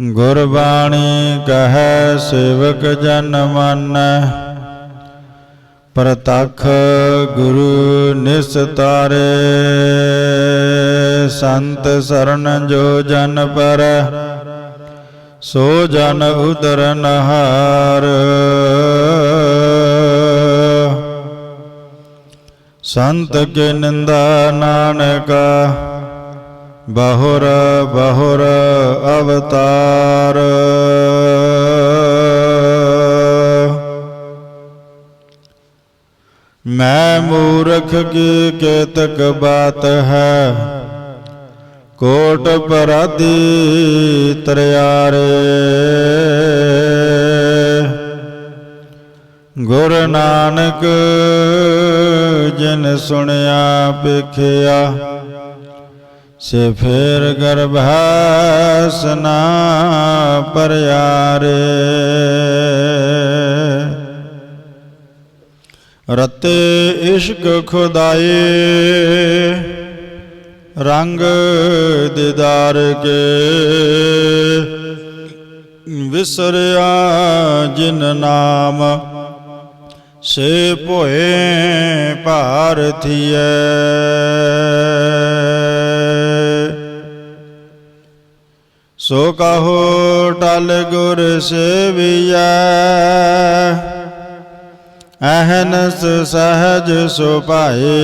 ਗੁਰਬਾਣੀ ਕਹੈ ਸੇਵਕ ਜਨ ਮਨ, ਪ੍ਰਤਖ ਗੁਰੂ ਨਿਸਤਾਰੇ। ਸੰਤ ਸਰਨ ਜੋ ਜਨ ਪਰ, ਸੋ ਜਨ ਉਦਰ ਨਹਾਰ। ਸੰਤ ਕੇ ਨਿੰਦਾ ਨਾਨਕਾ ਬਹੁਰ ਬਹੁਰ ਅਵਤਾਰ। ਮੈਂ ਮੂਰਖ ਕੀ ਕੇਤਕ ਬਾਤ ਹੈ? ਕੋਟ ਪਰਾਦੀ ਤਰਿਆਰੇ। ਗੁਰ ਨਾਨਕ ਜਿਨ ਸੁਣਿਆ ਪੇਖਿਆ ਸੇ ਫੇਰ ਗਰਭਾਸ ਨਾ ਪਰਿਆਰੇ। ਰਤੇ ਇਸ਼ਕ ਖੁਦਾਏ ਰੰਗ ਦਿਦਾਰ ਕੇ ਵਿਸਰਿਆ ਜਿਨ ਨਾਮ ਸੇ ਭੋਏ ਭਾਰਥੀਐ ਸੋ ਕਹੋ ਟਲ ਗੁਰ ਸੇਵੀਐ, ਅਹਨਸ ਸਹਜ ਸੁਭਾਏ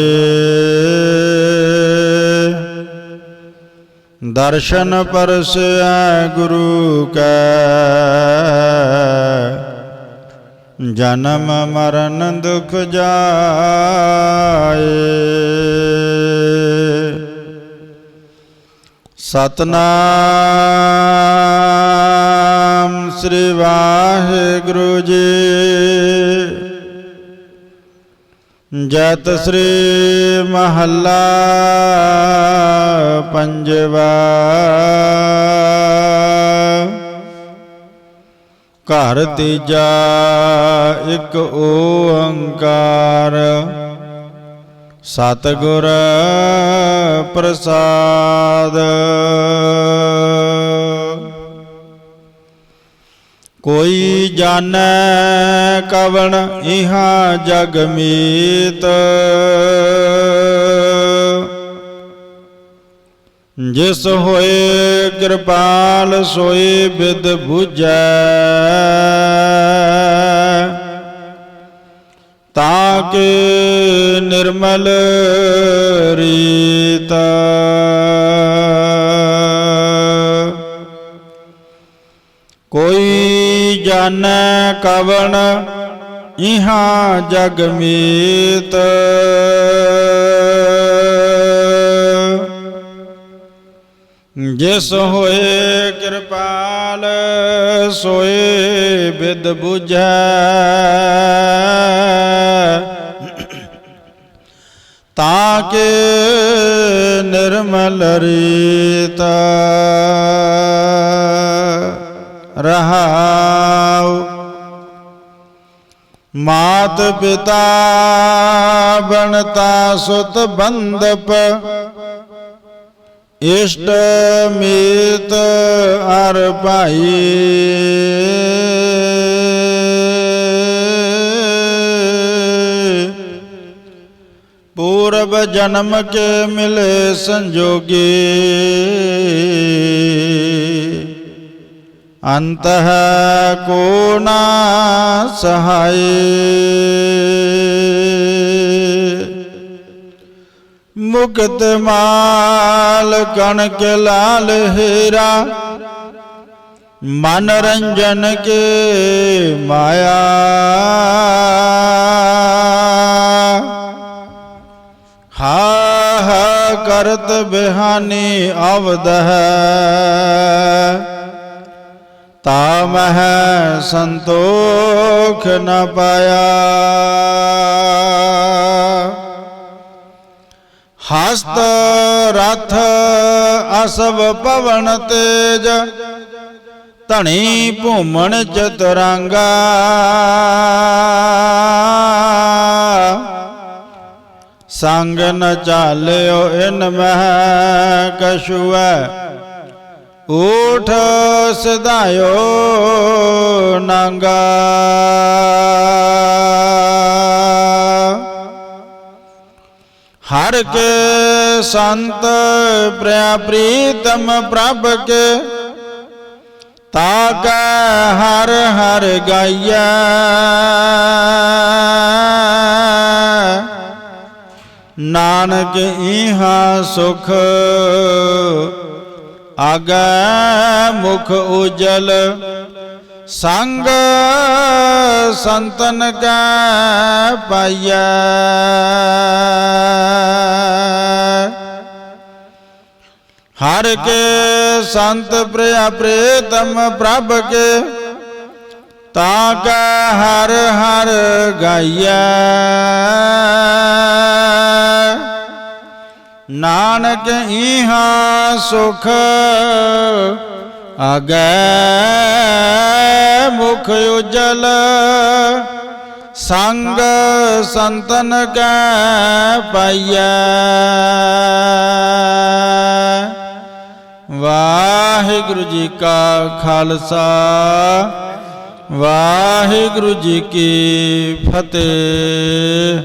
ਦਰਸ਼ਨ ਪਰਸੈ ਗੁਰੂ ਕੈ, ਜਨਮ ਮਰਨ ਦੁਖ ਜਾਏ। ਸਤਨਾਮ ਸ੍ਰੀ ਵਾਹਿਗੁਰੂ ਜੀ। ਜਤ ਸ੍ਰੀ ਮਹੱਲਾ ਪੰਜਵਾ। ਘਰ ਤੀਜਾ ਇੱਕ ਓੰਕਾਰ। ਸਤਿਗੁਰ ਪ੍ਰਸਾਦ। ਕੋਈ ਜਾਣੈ ਕਵਣ ਇਹਾ ਜਗ ਮੀਤ। ਜਿਸ ਹੋਏ ਕਿਰਪਾਲ ਸੋਏ ਬਿਦ 부ਜੈ ਤਾਂ ਕਿ ਨਿਰਮਲ ਰੀਤ। ਕੋਈ ਜਾਣੈ ਕਵਣ ਇਹਾਂ ਜਗ ਮੀਤ। ਜਿਸ ਹੋਏ ਕਿਰਪਾਲ, ਸੋਏ ਬਿਦ 부ਝੈ ਤਾਂ ਕੇ ਨਿਰਮਲ ਰੀਤ ਰਹਾਉ। ਮਾਤ ਪਿਤਾ ਬਣਤਾ ਸੁਤ ਬੰਦਪ ਇਸ਼ਟ ਮੀਤ ਅਰ ਭਾਈ। ਪੂਰਬ ਜਨਮ ਕੇ ਮਿਲੇ ਸੰਜੋਗੀ। ਅੰਤ ਹੈ ਕੋ ਨਾ ਸਹਾਈ। ਮੁਕਤ ਮਾਲ ਕਣਕ ਲਾਲ ਹੀਰਾ। ਮਨ ਰੰਜਨ ਕੇ ਮਾਇਆ। ਹਾ ਹਾ, ਕਰਤ ਬਿਹਾਨੀ ਅਵਦ ਹੈ। ਸੰਤੋਖ ਨ ਪਾਇਆ। ਹਸਤ ਰਥ ਅਸਵ ਪਵਨ ਤੇਜ, ਧਣੀ ਭੂਮਣ ਚਤੁਰੰਗਾ ਸੰਗ ਨ ਚਾਲਿਓ ਇਨ ਮਹਿ ਕਛੁਐ, ਊਠ ਸਦਾਇਓ ਨੰਗਾ। ਹਰ ਕੇ ਸੰਤ ਪ੍ਰਿਆ ਪ੍ਰੀਤਮ ਪ੍ਰਭ ਕੇ, ਤਾ ਕੈ ਹਰ ਹਰ ਗਾਈਐ। ਨਾਨਕ ਇਹਾ ਸੁਖ ਆਗੈ ਮੁਖ ਉਜਲ ਸੰਗ ਸੰਤਨ ਕੈ ਪਾਈਐ। ਹਰ ਕੇ ਸੰਤ ਪ੍ਰਿਆ ਪ੍ਰੀਤਮ ਪ੍ਰਭ ਕੇ, ਤਾਂ ਕੈ ਹਰ ਹਰ ਗਾਈਐ। ਨਾਨਕ ਇਹਾ ਸੁਖ ਆਗੈ ਮੁਖ ਉਜਲ ਸੰਗ ਸੰਤਨ ਕੈ ਪਾਈਐ। ਵਾਹਿਗੁਰੂ ਜੀ ਕਾ ਖਾਲਸਾ, ਵਾਹਿਗੁਰੂ ਜੀ ਕੀ ਫਤਿਹ।